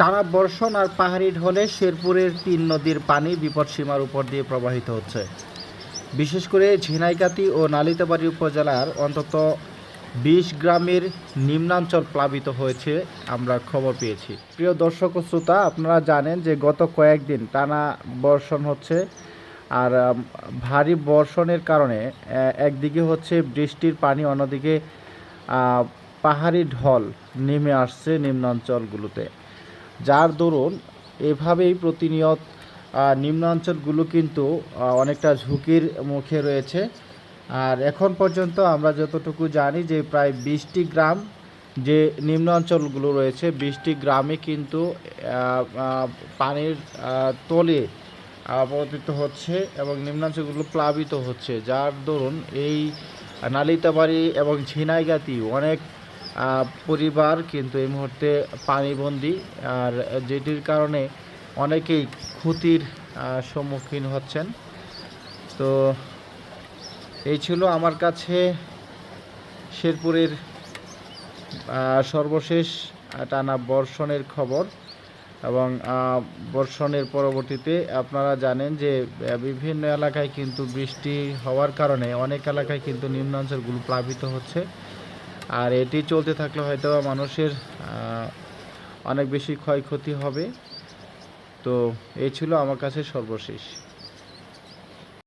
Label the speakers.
Speaker 1: টানা বর্ষণ আর পাহাড়ি ঢলে শেরপুরের তিন নদীর পানি বিপদসীমার উপর দিয়ে প্রবাহিত হচ্ছে। বিশেষ করে ঝিনাইগাতি ও নালিতাবাড়ি উপজেলার অন্তত বিশ গ্রামের নিম্নাঞ্চল প্লাবিত হয়েছে আমরা খবর পেয়েছি। প্রিয় দর্শক ও শ্রোতা, আপনারা জানেন যে গত কয়েকদিন টানা বর্ষণ হচ্ছে আর ভারী বর্ষণের কারণে একদিকে হচ্ছে বৃষ্টির পানি, অন্যদিকে পাহাড়ি ঢল নেমে আসছে নিম্নাঞ্চলগুলোতে। যার দরুন এভাবেই প্রতিনিয়ত নিম্নাঞ্চলগুলো কিন্তু অনেকটা ঝুঁকির মুখে রয়েছে। আর এখন পর্যন্ত আমরা যতটুকু জানি যে প্রায় বিশটি গ্রাম যে নিম্নাঞ্চলগুলো রয়েছে, বিশটি গ্রামে কিন্তু পানির তলে আবর্তিত হচ্ছে এবং নিম্নাঞ্চলগুলো প্লাবিত হচ্ছে। যার দরুন এই নালিতাবাড়ি এবং ঝিনাইগাতি অনেক পরিবার কিন্তু এই মুহূর্তে পানিবন্দী। আর যেটির কারণে অনেকেই ক্ষতির সম্মুখীন হচ্ছেন। তো এই ছিল আমার কাছে শেরপুরের সর্বশেষ টানা বর্ষণের খবর। এবং বর্ষণের পরবর্তীতে আপনারা জানেন যে বিভিন্ন এলাকায় কিন্তু বৃষ্টি হওয়ার কারণে অনেক এলাকায় কিন্তু নিম্নাঞ্চলগুলো প্লাবিত হচ্ছে। আর এটি চলতে থাকলে হয়তো মানুষের অনেক বেশি ক্ষয়ক্ষতি হবে। তো এই ছিল আমার কাছে সর্বশেষ।